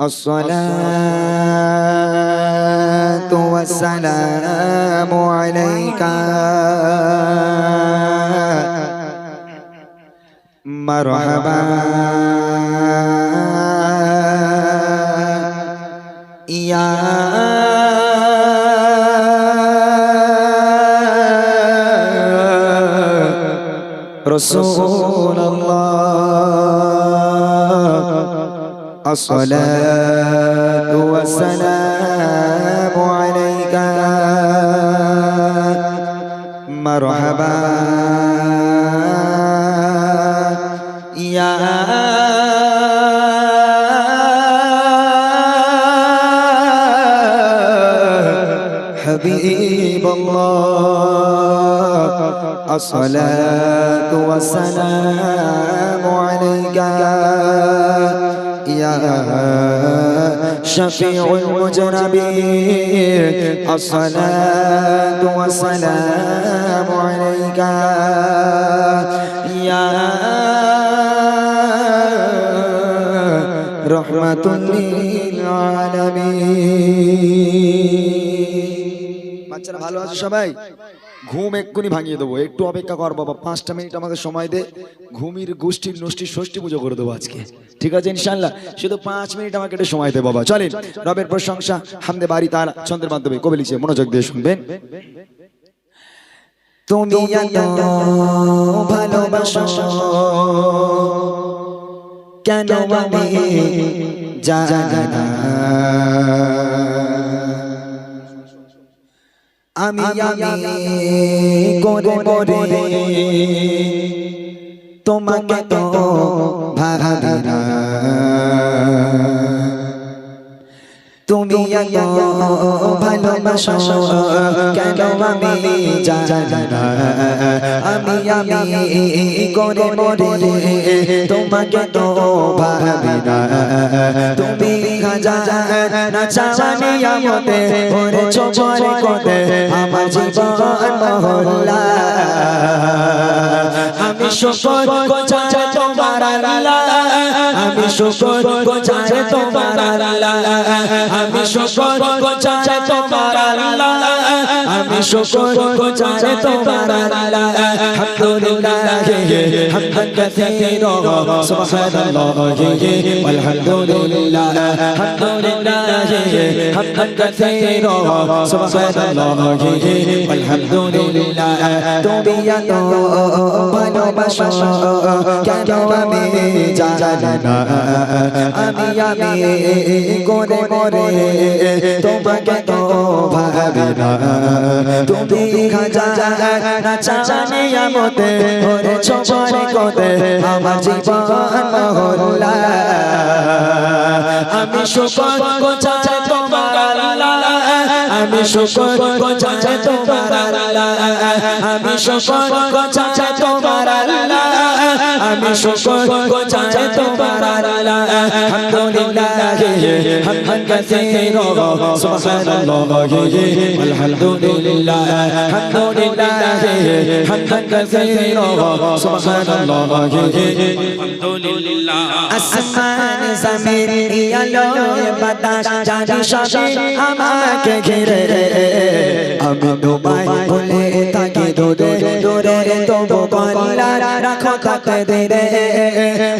الصلاة والسلام عليك. مرحبا. يا رسول الله. الصلاة والسلام عليك. مرحبا. يا حبيب الله. الصلاة والسلام عليك. شفيع المجرمين الصلاة والسلام عليك يا رحمة للعالمين বাচ্চারা ভালো আছে সবাই ঘুম এক্ষুনি ভাঙিয়ে দেবো একটু অপেক্ষা কর বাবা পাঁচটা মিনিট আমাকে সময় দে ঘুমির গোষ্ঠীর নষ্টির ষষ্ঠী পুজো করে দেবো আজকে ঠিক আছে ইনশাল্লাহ শুধু পাঁচ মিনিট আমাকে একটু সময় দে বাবা চলেন রবের প্রশংসা হামদে বাড়ি তার ছন্দের মাধ্যমে কবে লিখছে মনোযোগ দিয়ে শুনবেন তুমি ভালোবাসো কেন আমি জানি আমি আমি করে মরে তোমাকে তো না। তুমি ভালোবাসো কেন আমি আমি আমি করে মরে তোমাকে তো তুমি হাজার না চাওয়ানি আমতে ওরে চোখরে কোতে আমার জীবন মহল্লা আমি শকর গোছায় তোমার আল্লাহ আমি শকর গোছায় তোমার আল্লাহ আমি শকর গোছায় তোমার আল্লাহ আমি শকর গোছায় তোমার আল্লাহ আলহামদুলিল্লাহ হামদান কাসীরা সুবহানাল্লাহ আলহামদুলিল্লাহ আলহামদুলিল্লাহ হামদান কাসীরা সুবহানাল্লাহ আলহামদুলিল্লাহ তুমি এত ভালো ভালোবাসো কেন আমি জানি না আমি আমি করে মরে তোমাকে তো ভাবি না তুমি খাজা না চাচানি আমতে ওরে চোখরে কোতে আমার জীবন মহল্লা আমি শুকর গোছায় তোমার আমি শুকর গোছায় তোমার আল্লাহ। আমি শুকর গোছায় তোমার আল্লাহ। আমি শুকর গোছায় তোমার আল্লাহ। আলহামদুলিল্লাহ হামদান কাসীরা সুবহানাল্লাহ আলহামদুলিল্লাহ আলহামদুলিল্লাহ হামদান কাসীরা সুবহানাল্লাহ। আলহামদুলিল্লাহ। আসমান জমিন আলো বাতাস জানি সবই আমাকে ঘিরে আমি তোমায় ভুলে থাকি দূরে দূরে তবু কল্লা রাখো থাকতে দিরে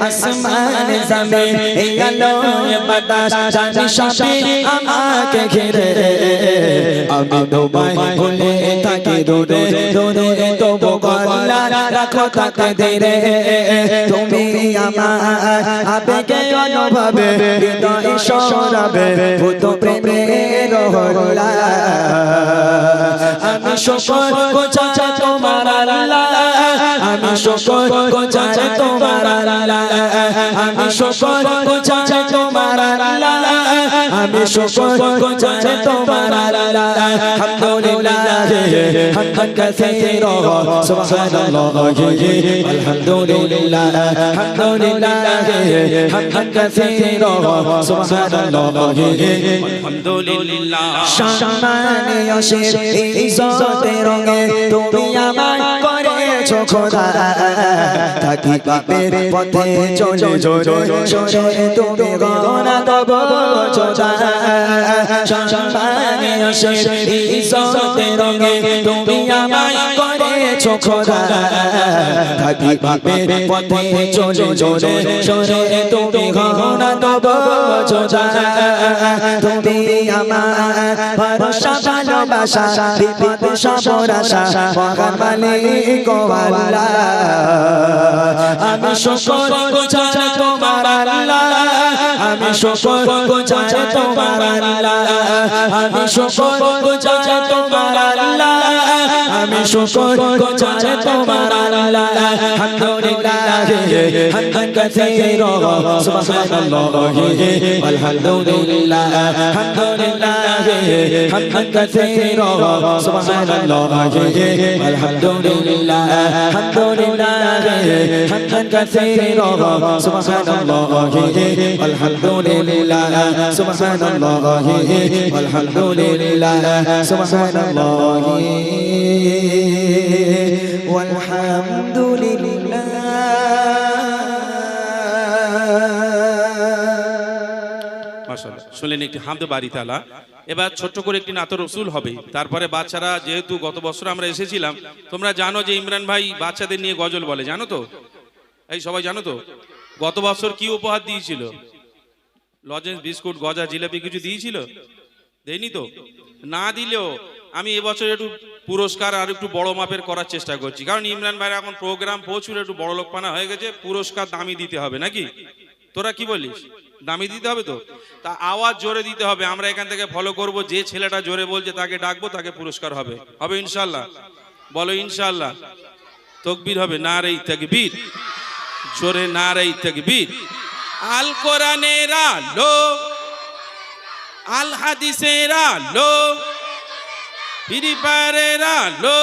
আসমান জমিন আলো বাতাস জানি সবই আমাকে ঘিরে। আমি তোমায় ভুলে থাকি দূরে দূরে তবু কল্লা রাখো থাকতে দিরে তুমি আমার আবেগে অনুভবে, হৃদয় সরাবে ভূত প্রেমের হল্লা আমি শকর গোছা তোমার আল্লাহ। আমি শকর গোছা তোমার আল্লাহ। আমি শকর গোছা তোমার আল্লাহ। আমি শকর গোছা তোমার আল্লাহ। আলহামদুলিল্লাহ। হামদান কাসীরা সুবহানাল্লাহ। আলহামদুলিল্লাহ। আলহামদুলিল্লাহ হামদান কাসীরা সুবহানাল্লাহ। আলহামদুলিল্লাহ। সম্মানে অশেষ রঙে তুমি আমার করেছ খোদা থাকি পাপের পথে চলে জোরে সরে তুমি গগনা তব চোদা ইজ্জতে রঙে তুমি আমায় করেছ খোদা ভাবে পথে চলে চলে সরে তুমি ঘনা তব চোদা তুমি আমি আমি আমি আমি শুকর গুজার তোমার আল্লাহ। আলহামদুলিল্লাহ হামদান কাসীরা সুবহানাল্লাহ, আলহামদুলিল্লাহ আলহামদুলিল্লাহ হামদান কাসীরা সুবহানাল্লাহ, আলহামদুলিল্লাহ আলহামদুলিল্লাহ হামদান কাসীরা সুবহানাল্লাহ আলহামদুলিল্লাহ সুবহানাল্লাহ আলহামদুলিল্লাহ, সুবহানাল্লাহ। والحمد মাশাআল্লাহ শুনলেন একটি হামদ বাড়ি তালা এবার ছোট্ট করে একটি নাতর রসুল হবে তারপরে বাচ্চারা যেহেতু গত বছর আমরা এসেছিলাম তোমরা জানো যে ইমরান ভাই বাচ্চাদের নিয়ে গজল বলে জানো তো এই সবাই জানো তো গত বছর কি উপহার দিয়েছিল লজেন্স বিস্কুট গজা জিলাপি কিছু দিয়েছিল দেয়নি তো না দিলেও আমি এবছর একটু পুরস্কার আর একটু বড় মাপের করার চেষ্টা করছি। কারণ ইমরান ভাইয়ের এখন প্রোগ্রাম প্রচুর একটু বড় লোকপানা হয়ে গেছে, পুরস্কার দামি দিতে হবে নাকি? তোরা কি বলিস? দামি দিতে হবে তো? তা আওয়াজ জোরে দিতে হবে, আমরা এখান থেকে ফলো করব, যে ছেলেটা জোরে বলছে তাকে ডাকবো, তাকে পুরস্কার হবে। হবে ইনশাল্লাহ বলো ইনশাল্লাহ তকবীর হবে না রে তকবীর। জোরে না রে তকবীর। আল কোরআনের আলো, আল হাদিসের আলো। ফ্রি পারে আলো।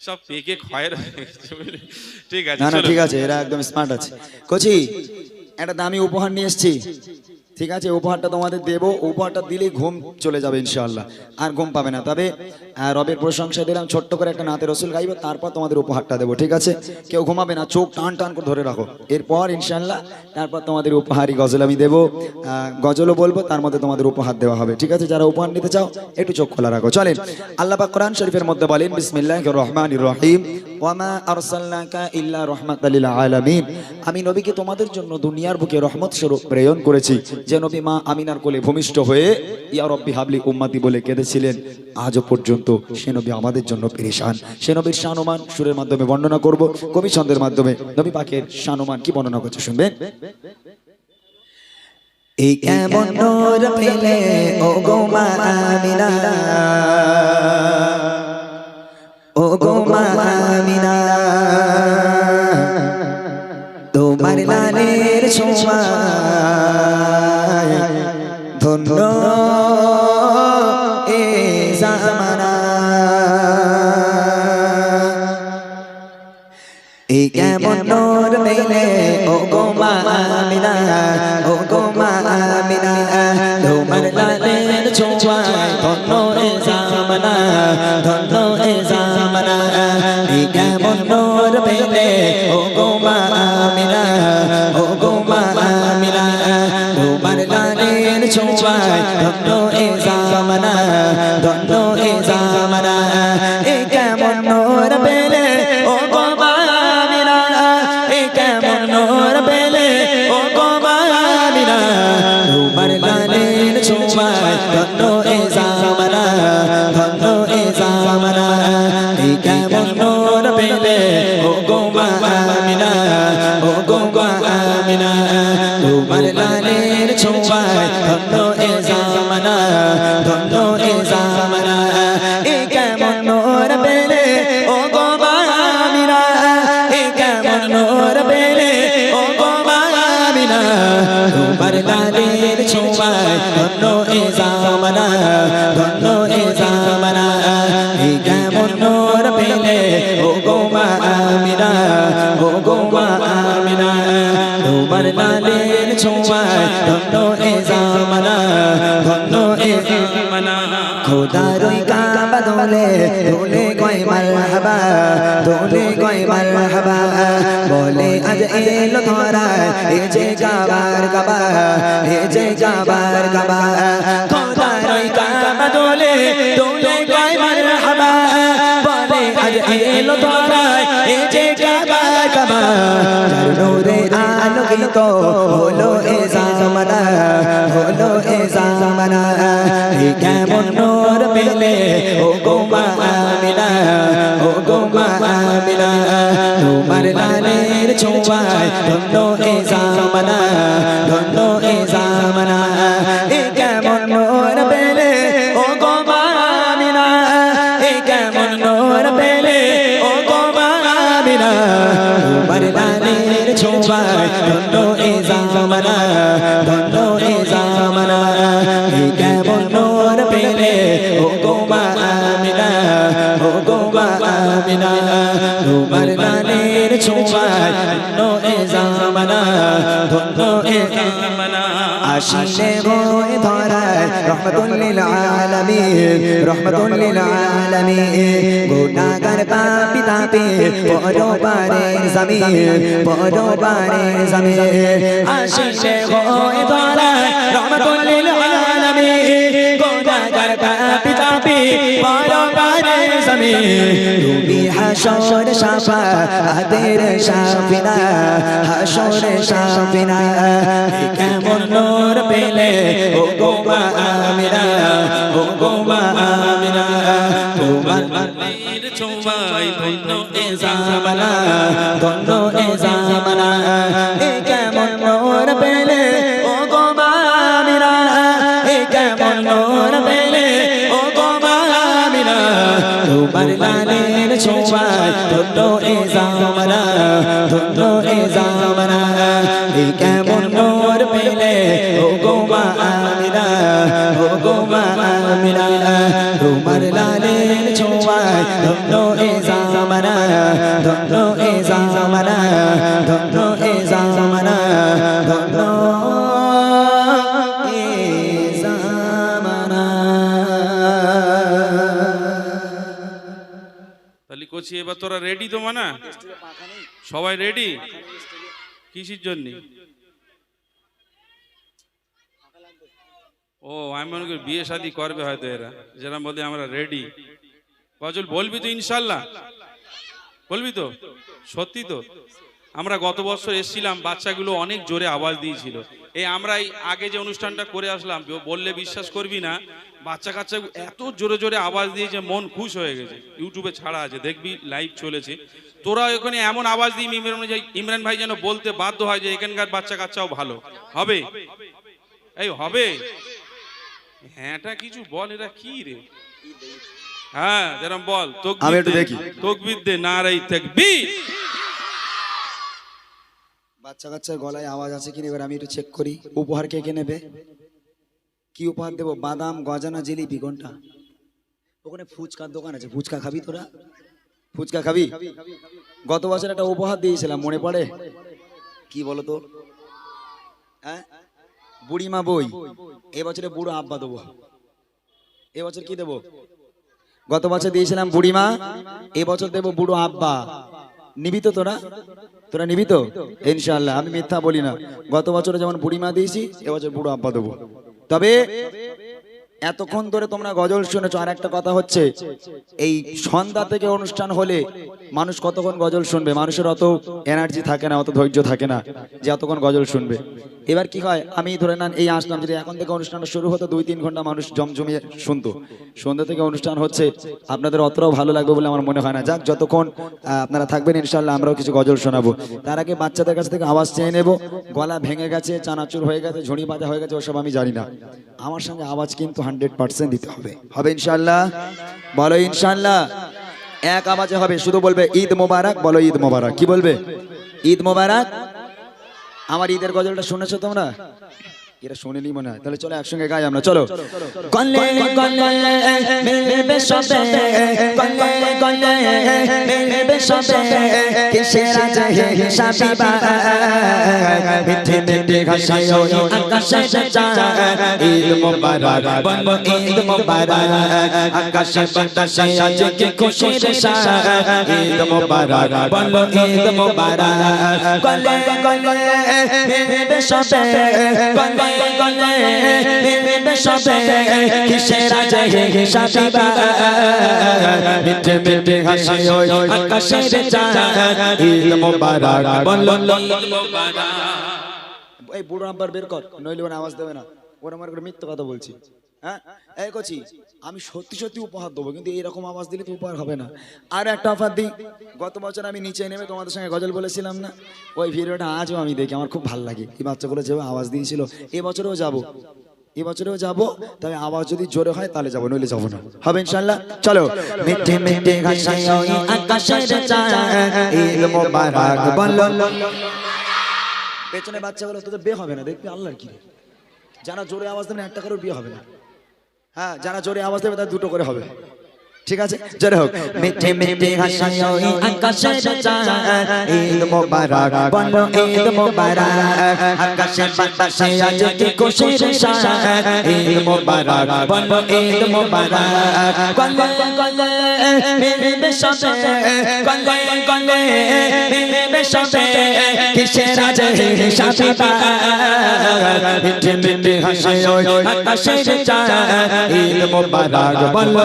সব পেকে বুঝলি? ঠিক আছে না না ঠিক আছে এরা একদম স্মার্ট আছে। কোচি একটা দামি উপহার নিয়ে এসেছি। ঠিক আছে, উপহারটা তোমাদের দেবো। উপহারটা দিলেই ঘুম চলে যাবে ইনশাআল্লাহ। আর ঘুম পাবে না। তবে রবের প্রশংসা দিলাম, ছোট্ট করে একটা নাতে রসুল গাইবো, তারপর তোমাদের উপহারটা দেবো, ঠিক আছে? কেউ ঘুমাবে না, চোখ টান টান করে ধরে রাখো। এরপর ইনশাআল্লাহ, তারপর তোমাদের উপহারই গজল আমি দেবো। গজলও বলব, তার মধ্যে তোমাদের উপহার দেওয়া হবে, ঠিক আছে? যারা উপহার নিতে চাও, একটু চোখ খোলা রাখো। চলেন, আল্লাহ কোরআন শরীফের মধ্যে বলেন, বিসমিল্লাহির রহমান রহিম। ওয়ামা আরসালনাকা ইল্লা রাহমাতাল লিল আলামিন। আমি নবীকে তোমাদের জন্য দুনিয়ার বুকে রহমত স্বরূপ প্রেরণ করেছি। যে নবী মা আমিনার কোলে ভূমিষ্ঠ হয়ে ইয়া রব্বি হাবলি উম্মতি বলে কেঁদেছিলেন। আজও পর্যন্ত সে নবী আমাদের জন্য পেরেশান। সে নবীর শানুমান সুরের মাধ্যমে বর্ণনা করব কবি ছন্দের মাধ্যমে। নবী পাকের শানুমান কি বর্ণনা করছে শুনবেন? এই কেমন ও আমিনা। ও গো মা আমিনা তোমার লালের সময় ধন্য এ জামানা। এই কেমন তোমার লালের ছোঁয়ায় ধন্য এ জামানা, ধন্য এ জামানা। খোদার ওই কাবা দোলে দোলে কয় মারহাবা, দোলে কয় মারহাবা। বলে, আজ এলো ধরা, এ যে যাবার কাবা এ যে গাবার গাবা। যার নূরে আলোকিত হলো এ জামানা, হলো এ জামানা। কেমন নূর পেলে ও গো মা আমিনা ও গো মা আমিনা। তোমার লালের ছোঁয়ায় ধন্য এ জামানা, ধন্য এ জামানা। রহমতুল্লিল আলামিন রহমতুল্লিল আলামিন গুনাহগার পাপি তাপি পরবারের জমিন পরবারের জমিন। আশিসে তুমি হাসর সাফা আদের সাফিনা, হাসর সাফিনা। কেমন নূর পেলে, ও গোমা আমিনা, ও গোমা আমিনা। তোমার ছোঁয়ায় ধন্য এ জামানা, ধন্য এ তোমার লালের ছোঁয়ায় ধন্য এ জামানা ধন্য এ জামানা এ কেমন নূর পেলে ও তোরা রেডি তো মানা? সবাই রেডি কিসের জন্য? ও, আমি মনে করি বিয়ে শাদি করবে হয়তো এরা। যেরকম বলতে আমরা রেডি গজল বলবি তো ইনশাল্লাহ। বলবি তো? সত্যি তো? আমরা গত বছর এসেছিলাম, বাচ্চাগুলো অনেক জোরে আওয়াজ দিয়েছিল। এই আমরা এই আগে যে অনুষ্ঠানটা করে আসলাম বললে বিশ্বাস করবি না বাচ্চা কাচ্চা এত জোরে জোরে আওয়াজ দিয়েছে মন খুশ হয়ে গেছে। ইউটিউবে ছাড়া আছে দেখবি লাইভ চলেছে। তোরা ওখানে এমন আওয়াজ দিই ইমরান ভাই- ইমরান ভাই যেন বলতে বাধ্য হয় যে এখানকার বাচ্চা কাচ্চাও ভালো। হবে? এই হবে? হ্যাঁটা কিছু বল এটা কি রে? হ্যাঁ যেরকম বল আমি একটু দেখি। তকবির দে নারাই তাকবীর। বাচ্চা কাচ্চার গলায় আওয়াজ আছে কিনা, এবার আমি একটু চেক করি। উপহার কে কে নেবে? কি উপহার দেবো? বাদাম, গজানা, জিলিপি, কোনটা? ওখানে ফুচকার দোকান আছে। ফুচকা খাবি তোরা? ফুচকা খাবি? গত বছর একটা উপহার দিয়েছিলাম, মনে পড়ে? কি বলো তো হ্যাঁ? বুড়িমা বই। এবছরে বুড়ো আব্বা দেবো। এবছর কি দেবো? গত বছর দিয়েছিলাম বুড়িমা, এবছর দেবো বুড়ো আব্বা। নিবি তো তোরা? তোরা নিবি তো ইনশাল্লাহ আমি মিথ্যা বলি না। গত বছরে যেমন বুড়িমা দিয়েছি, এবছর বুড়ো আব্বা দেবো। তবে এতক্ষণ ধরে তোমরা গজল শুনেছো, আর একটা কথা হচ্ছে, এই সন্ধ্যা থেকে অনুষ্ঠান হলে মানুষ কতক্ষণ গজল শুনবে? মানুষের অত এনার্জি থাকে না, অত ধৈর্য থাকে না যে এতক্ষণ গজল শুনবে। এবার কি হয়? আমি ধরে নেন, এই আসলাম যদি এখন থেকে অনুষ্ঠানটা শুরু হতো, দুই তিন ঘণ্টা মানুষ জমজমিয়ে শুনতো। সন্ধ্যা থেকে অনুষ্ঠান হচ্ছে, আপনাদের অতটাও ভালো লাগবে বলে আমার মনে হয় না। যাক, যতক্ষণ আপনারা থাকবেন ইনশাল্লাহ আমরাও কিছু গজল শোনাবো। তার আগে বাচ্চাদের কাছ থেকে আওয়াজ চেয়ে নেব। গলা ভেঙে গেছে, চানাচুর হয়ে গেছে, ঝুড়ি বাজা হয়ে গেছে, ওসব আমি জানি না। আমার সঙ্গে আওয়াজ কিন্তু হান্ড্রেড পার্সেন্ট দিতে হবে। হবে ইনশাল্লাহ বলো ইনশাল্লাহ এক আওয়াজে হবে, শুধু বলবে, ঈদ মোবারক। বলো, ঈদ মোবারক। কি বলবে? ঈদ মোবারক? আমার ঈদের গজলটা শুনেছো তোমরা? এরা শোনেনি মনে হয়। তাহলে চলো একসঙ্গে গাই আমরা চলো। কলে কলে মিলবে সবে কলে কলে মিলবে সবে কিসের আছে হিসাবি মিঠে মিঠে হাসে ওই আকাশের চাঁদ ঈদ মোবারক বলো ঈদ মোবারক। আকাশে বাতাসে আজকে খুশির সাদ ঈদ মোবারক বলো ঈদ মোবারক। গলে গলে হেবে সবে গলে গলে বুড়ো নাম্বার বের কর, নইলে আওয়াজ দেবে না। ওরা আমার করে মিথ্যে কথা বলছি। হ্যাঁ? এই কচি আমি সত্যি সত্যি উপহার দেবো, কিন্তু এরকম আওয়াজ দিলে তো উপহার হবে না। আর একটা অফার দিই। গত বছর আমি নিচে নেমে তোমাদের সঙ্গে গজল বলেছিলাম না? ওই ভিডিওটা আজও আমি দেখি, আমার খুব ভালো লাগে। এই বাচ্চাগুলো যেভাবে আওয়াজ দিয়েছিল এবছরেও যাব। এবছরেও যাব, তবে আওয়াজ যদি জোরে হয় তাহলে যাব, নইলে যাব না। হবে ইনশাল্লাহ চলো, মিঠে মিঠে পেছনে বাচ্চাগুলো তোদের বিয়ে হবে না, দেখবি আল্লাহর কি। যারা জোরে আওয়াজ দেবে একটা করে বিয়ে হবে না। হ্যাঁ যারা জোরে আওয়াজ দেবে তারা দুটো করে হবে। ঠিক আছে জোরে হোক মিঠে মিঠে হাসে ওই আকাশের চাঁদ ঈদ মোবারক বলো ঈদ মোবারক আকাশে বাতাসে আজকে খুশির সাদ ঈদ মোবারক বলো ঈদ মোবারক গলে গলে মেরে সবে গলে গলে মেরে সবে কিসের আজে সাবিবা মিঠে মিঠে হাসে ওই আকাশের চাঁদ ঈদ মোবারক বলো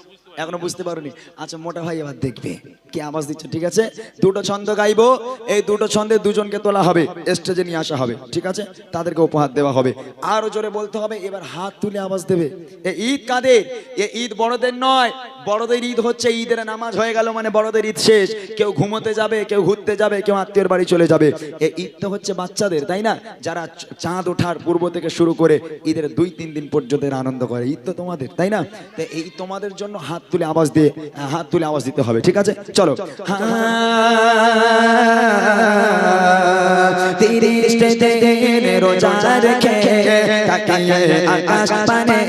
এখনও বুঝতে পারোনি। আচ্ছা মোটা ভাই, এবার দেখবে। কে আওয়াজ দিচ্ছে, ঠিক আছে? দুটো ছন্দ গাইবো, এই দুটো ছন্দে দুজনকে তোলা হবে স্টেজে নিয়ে আসা হবে, ঠিক আছে? তাদেরকে উপহার দেওয়া হবে। আরও জোরে বলতে হবে, এবার হাত তুলে আওয়াজ দেবে। এ ঈদ কাদের? এ ঈদ বড়দের নয়, বড়দের ঈদ হচ্ছে ঈদের নামাজ হয়ে গেল মানে বড়দের ঈদ শেষ। কেউ ঘুমোতে যাবে, কেউ ঘুরতে যাবে, কেউ আত্মীয়র বাড়ি চলে যাবে। এই ঈদ তো হচ্ছে বাচ্চাদের, তাই না? যারা চাঁদ ওঠার পূর্ব থেকে শুরু করে ঈদের দুই তিন দিন পর্যন্ত আনন্দ করে। ঈদ তো তোমাদের, তাই না? তো এই তোমাদের জন্য হাত তুলে আওয়াজ দিয়ে হাত তুলে আওয়াজ দিতে হবে ঠিক আছে? চলো। রেখে। তাকিয়ে আকাশ পানে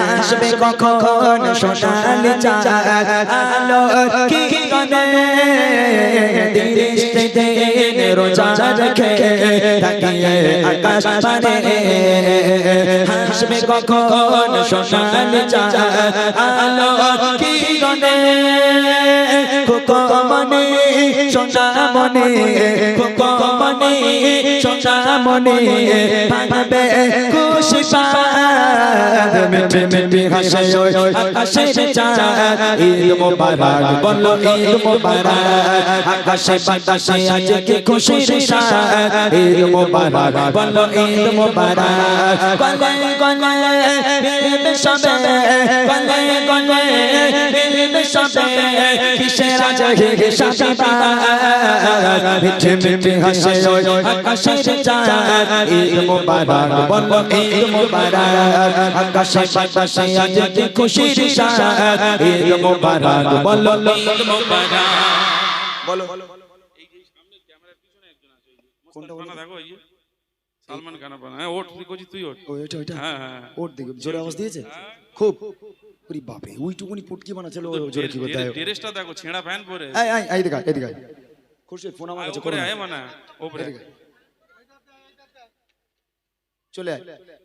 হাসবে কখন সোনালি চাঁদ? আলো কি গনে? তিরিশ দিন রোজা রেখে তাকিয়ে আকাশ পানে হাসবে কখন সোনালি চাঁদ? আলো কি গনে? কোকমনে সোনা মনে কোকমনে সোনা মনে ভাঙবে খুশি মিঠে মিঠে হাসে আকাশে ঈদ মোবারক বলো ঈদ মোবারক। আকাশে বাতাসে আজকে সাদ? ঈদ মোবারক বলো ঈদ মোবারক। গলে গলে সবে, গলে গলে সবে। কিসের আজে সাবিবা মিঠে মিঠে হাসে ওই আকাশের চাঁদ। ঈদ মোবারক বলো ঈদ মোবারক। আকাশে বাতাসে আজকে খুশির সাদ ঈদ মোবারক বলো ঈদ মোবারক বলো খানা দেখো এই যে। সালমান খান হ্যাঁ ওঠ তুই করছিস তুই ওঠ। ওইটা ওইটা। হ্যাঁ হ্যাঁ ওর জোরে আওয়াজ দিয়েছে? খুব। ওরে বাপরে ওইটুকুনি পুটকি জোরে কি ড্রেসটা দেখো ছেঁড়া প্যান্ট পরে এই এই এই আয়। খুরশিদ ফোন আমার কাছে করো। আয় মানে আয়। চলে।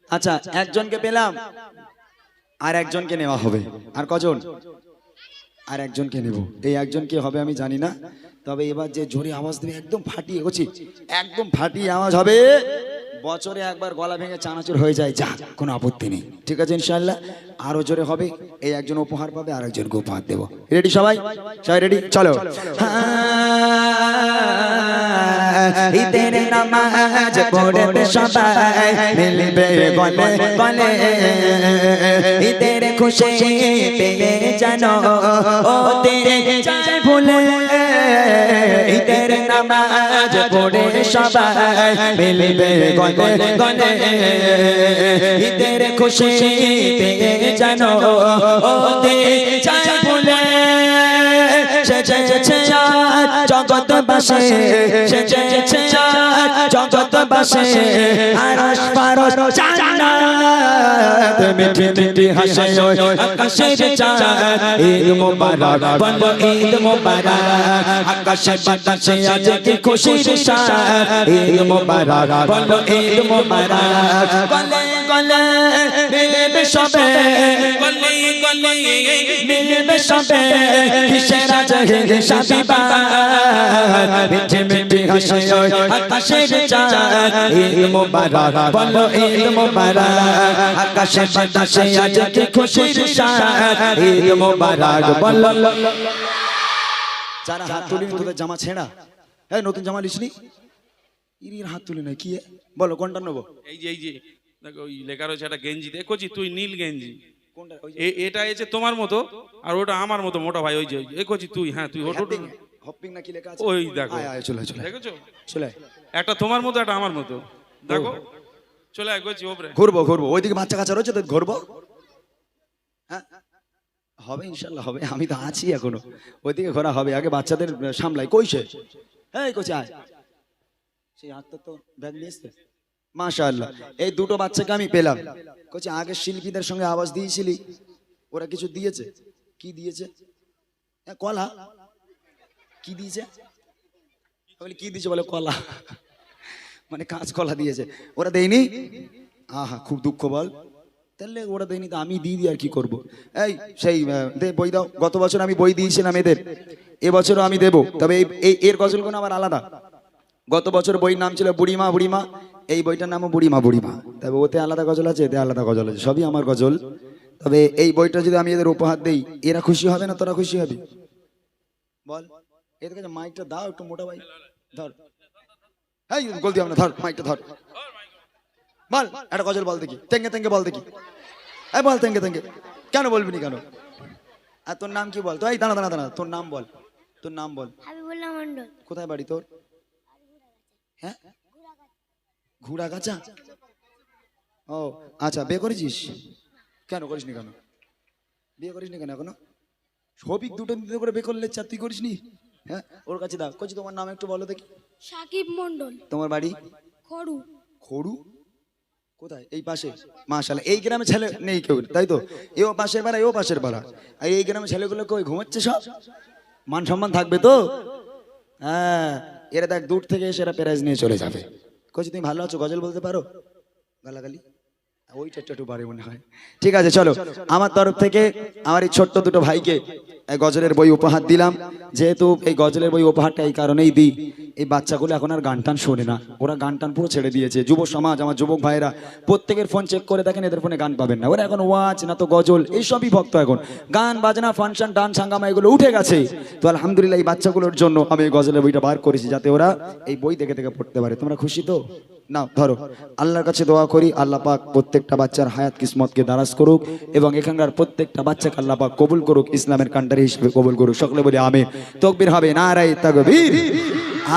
আচ্ছা একজনকে পেলাম আর একজনকে নেওয়া হবে আর কজন আর একজনকে নেব এই একজন কে হবে আমি জানি না তবে এবার যে জোরে আওয়াজ দেবে একদম ফাটিয়ে গেছি একদম ফাটিয়ে আওয়াজ হবে বছরে একবার গলা ভেঙে চানাচুর হয়ে যায় যা কোনো আপত্তি নেই। ঠিক আছে ইনশাল্লাহ আরও জোরে হবে, এই একজন উপহার পাবে, আর একজনকে উপহার দেবো। রেডি সবাই? সবাই রেডি চলো। খুশি জানো ঈদের নামাজ পড়ে সবাই মিলবে গনে গনে। ঈদের খুশি পেয়ে জানো ও তেরে চাই ভুলে সেজেছে জগৎ বাসে সেজেছে আজ বাসে আরশ জান্নাত। মিঠে মিঠে হাসে আকাশের চাঁদ, ঈদ মোবারক বলো ঈদ মোবারক। আকাশে বাতাসে আজ কি খুশির সাথ, ঈদ মোবারক বলো ঈদ মোবারক। গলে গলে মিলবে সবে গলি মিলবে সবে মিঠে মিঠে হাসে ওই আকাশের চাঁদ ঈদ মোবারক বলো ঈদ মোবারক। আকাশে বাতাসে আজ কি খুশির সাথ ঈদ মোবারক বলো। যারা হাত তুলিনি তোদের জামা ছেঁড়া। এই নতুন জামা লিসনি ইরির হাত তুলি না কি বলো কোনটা নেব? এই যে এই যে দেখো লেখা রয়েছে একটা গেঞ্জি দেখছি তুই নীল গেঞ্জি। এটা এসে তোমার মতো আর ওটা আমার মতো মোটা ভাই ওই যে এ করছি তুই হ্যাঁ তুই ওটা হপিং হপিং লেখা আছে? ওই দেখো। আয় আয় চলে চলে দেখেছ? চলে একটা তোমার মতো একটা আমার মতো। দেখো। চলে আয় করছি ওপরে। ঘুরবো ঘুরবো। ওইদিকে বাচ্চা কাচ্চা রয়েছে তো ঘুরবো? হ্যাঁ? হবে ইনশাল্লাহ হবে। আমি তো আছি এখনও। ওইদিকে ঘোরা হবে। আগে বাচ্চাদের সামলাই। কইছে হ্যাঁ কইছে আয়। সেই হাতটা তো ব্যাগ নিয়ে এসছে মাশাআল্লাহ। এই দুটো বাচ্চাকে আমি পেলাম। কইছে আগে শিল্পীদের সঙ্গে আওয়াজ দিয়েছিলি ওরা কিছু দিয়েছে? কি দিয়েছে? হ্যাঁ, কলা। কি দিয়েছে? বলি, কি দিয়েছে? বলে কলা। মানে কাঁচ কলা দিয়েছে। ওরা দেয়নি? আহা খুব দুঃখ বল। তাহলে ওরা দেয়নি তো আমি দিয়ে দিই আর কি করব? এই সেই দে বই দাও। গত বছর আমি বই দিয়েছিলাম এদের। এবছরও আমি দেব। তবে এই এর গজলগুলো আমার আলাদা। গত বছর বইয়ের নাম ছিল বুড়িমা বুড়িমা। এই বইটার নামও বুড়িমা বুড়িমা। তবে ওতে আলাদা গজল আছে এতে আলাদা গজল আছে সবই আমার গজল। তবে এই বইটা যদি আমি এদের উপহার দেই এরা খুশি হবে না তোরা খুশি হবে? বল। এদের কাছে মাইকটা দাও একটু মোটা ভাই। ধর। এই গলতি আমরা ধর মাইকটা ধর। বল একটা গজল বল দেখি। তেঙ্গে তেঙ্গে বল দেখি। এই বল তেঙ্গে তেঙ্গে কেন বলবি নি কেন? আর তোর নাম কি বল? তো এই দাঁড়া দাঁড়া দাঁড়া তোর নাম বল। তোর নাম বল। কোথায় বাড়ি তোর? হ্যাঁ? ঘুড়াগাছা ও আচ্ছা বিয়ে করেছিস? কেন করিস নি কেন? বিয়ে করিস নি কেন এখনও? সবিক দুটো দিতে করে বিয়ে করলে চা তুই করিস নি হ্যাঁ ওর কাছে দাও। কচি তোমার নাম একটু বলো দেখি। সাকিব মন্ডল তোমার বাড়ি? খড়ু। খড়ু? কোথায়? এই পাশে। মাশাল্লাহ এই গ্রামে ছেলে নেই কেউ তাই তো? এও পাশের পাড়া এও পাশের পাড়া। আর এই গ্রামে ছেলেগুলো কই ঘুমাচ্ছে সব? মান সম্মান থাকবে তো? হ্যাঁ এরা দেখ দূর থেকে এসে এরা প্রাইজ নিয়ে চলে যাবে। কচি তুমি ভালো আছো? গজল বলতে পারো? গালাগালি? ওইটা একটু পারে মনে হয়। ঠিক আছে চলো। আমার তরফ থেকে আমার এই ছোট্ট দুটো ভাইকে গজলের বই উপহার দিলাম। যেহেতু এই গজলের বই উপহারটা এই কারণেই দিই। এই বাচ্চাগুলো এখন আর গান টান শোনে না। ওরা গান টান পুরো ছেড়ে দিয়েছে। যুব সমাজ, আমার যুবক ভাইরা প্রত্যেকের ফোন চেক করে দেখেন, এদের ফোনে গান পাবেন না। ওরা এখন ওয়াচ না তো গজল, এইসবই ভক্ত এখন। গান, বাজনা ফাংশন ডান্স হাঙ্গামা, এগুলো উঠে গেছে। তো আলহামদুলিল্লাহ এই বাচ্চাগুলোর জন্য আমি এই গজলের বইটা বার করেছি যাতে ওরা এই বই দেখে দেখে পড়তে পারে। তোমরা খুশি তো? না ধরো। আল্লাহর কাছে দোয়া করি, আল্লাহ পাক প্রত্যেকটা বাচ্চার হায়াত, কিসমতকে দারাজ করুক এবং এখানকার প্রত্যেকটা বাচ্চাকে আল্লাহ পাক কবুল করুক, ইসলামের কান্ডারি হিসেবে কবুল করুক। সকলে বলি আমি তকবির হবে না রাই তাকবীর।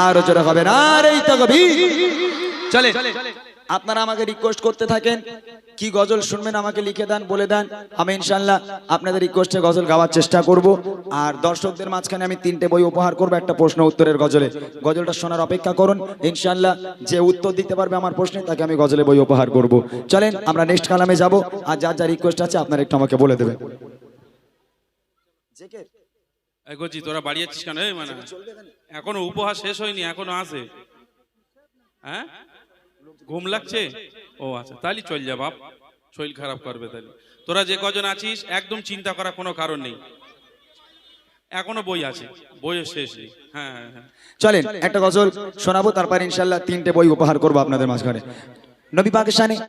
আর জোরে হবে না। রাই তাকবীর। চলে। আপনারা আমাকে রিকোয়েস্ট করতে থাকেন। কি গজল শুনবেন আমাকে লিখে দেন বলে দেন। আমি ইনশাল্লাহ আপনাদের রিকোয়েস্টে গজল গাওয়ার চেষ্টা করব। আর দর্শকদের মাঝখানে আমি তিনটে বই উপহার করব একটা প্রশ্ন উত্তরের গজলে। গজলটা শোনার অপেক্ষা করুন। ইনশাল্লাহ যে উত্তর দিতে পারবে আমার প্রশ্নে তাকে আমি গজলে বই উপহার করব। চলেন আমরা নেক্সট কালামে যাব। আর যার যা রিকোয়েস্ট আছে আপনারা একটু আমাকে বলে দেবেন। করছি তোরা বাড়ি যাচ্ছিস কেন? এই মানে এখনও উপহার শেষ হয়নি, এখনও আছে। হ্যাঁ? ঘুম লাগছে? ও আচ্ছা তাহলে চল যা বাপ, শরীর খারাপ করবে তাহলে। তোরা যে কজন আছিস, একদম চিন্তা করার কোনো কারণ নেই। এখনও বই আছে বইয়ের শেষ নেই। হ্যাঁ হ্যাঁ হ্যাঁ। চলেন, একটা গজল শোনাবো, তারপর ইনশাল্লাহ তিনটে বই উপহার করব আপনাদের মাঝখানে। নবী পাকিস্তানে